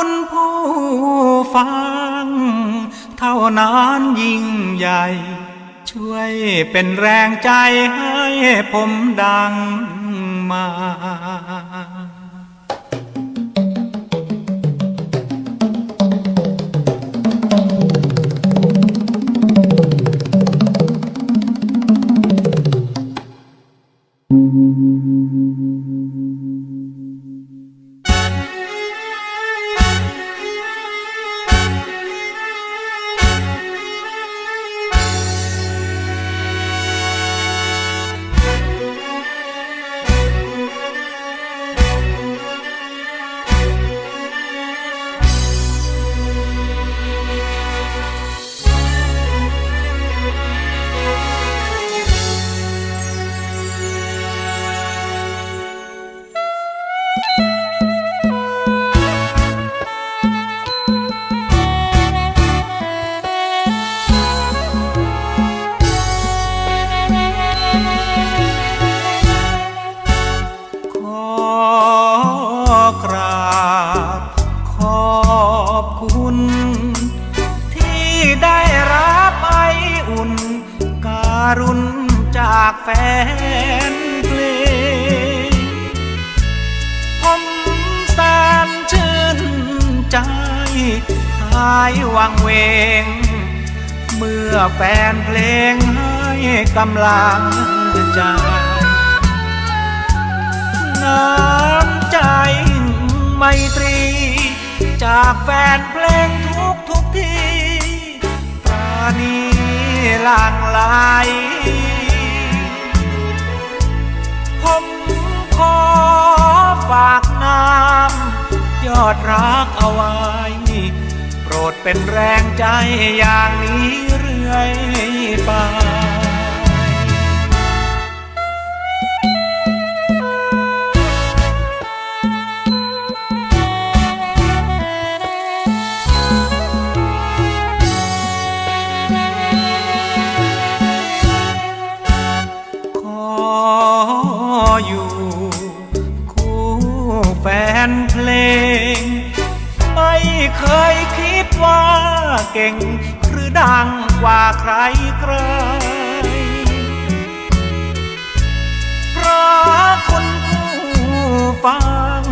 คุณผู้ฟัง เท่านั้นยิ่งใหญ่ ช่วยเป็นแรงใจให้ผมดังมา คุณ ที่ได้รับไออุ่น การุณจากแฟนเพลงผมแสนชื่นใจหายวังเวง เมื่อแฟนเพลงให้กำลังใจน้ำใจไมตรี จากแฟนเพลงทุกทุกที่ปราณีหลางไหลผมขอฝากน้ำยอดรักเอาไว้ โปรดเป็นแรงใจอย่างนี้ อยู่ คู่แฟนเพลง ไม่เคยคิดว่าเก่ง หรือดังกว่าใครใครเพราะคนผู้ฟัง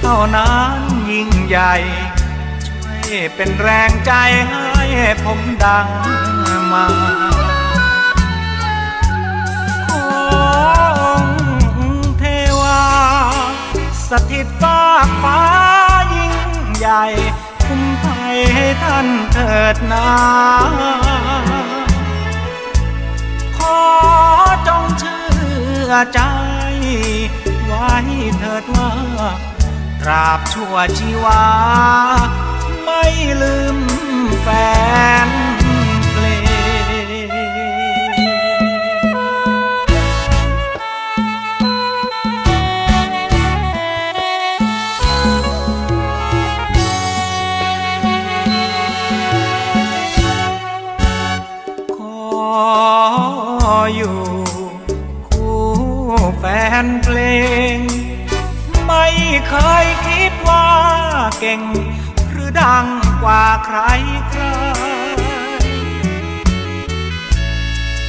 เท่านั้นยิ่งใหญ่ ช่วยเป็นแรงใจให้ผมดังมา สถิตฟ้ากฟ้ายิ่งใหญ่ คุ้มภัยให้ท่านเถิดนาขอจงเชื่อใจ ไว้เถิดว่า ตราบชั่วชีวา ไม่ลืมแฟน เคยคิดว่าเก่ง หรือดังกว่าใครใคร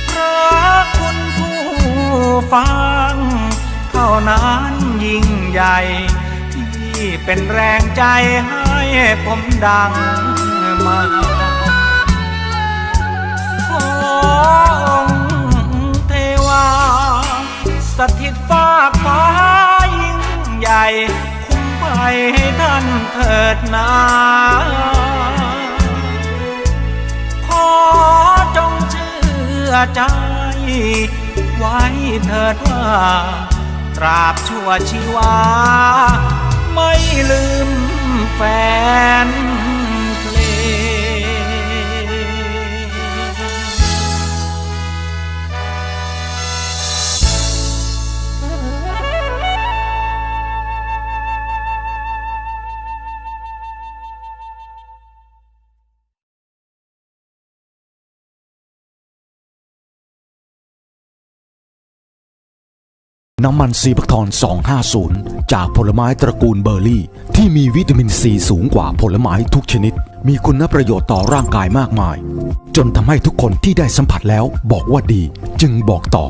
เพราะคุณผู้ฟัง เท่านั้นยิ่งใหญ่ ที่เป็นแรงใจให้ผมดังมา คุ้มภัยให้ท่านเถิดนาขอจงเชื่อใจ ไว้เถิดว่า ตราบชั่วชีวา ไม่ลืมแฟน น้ำมันซีบักทอน 250 จากผลไม้ตระกูลเบอร์รี่ ที่มีวิตามินซีสูงกว่าผลไม้ทุกชนิด มีคุณประโยชน์ต่อร่างกายมากมาย จนทำให้ทุกคนที่ได้สัมผัสแล้วบอกว่าดีจึงบอกต่อ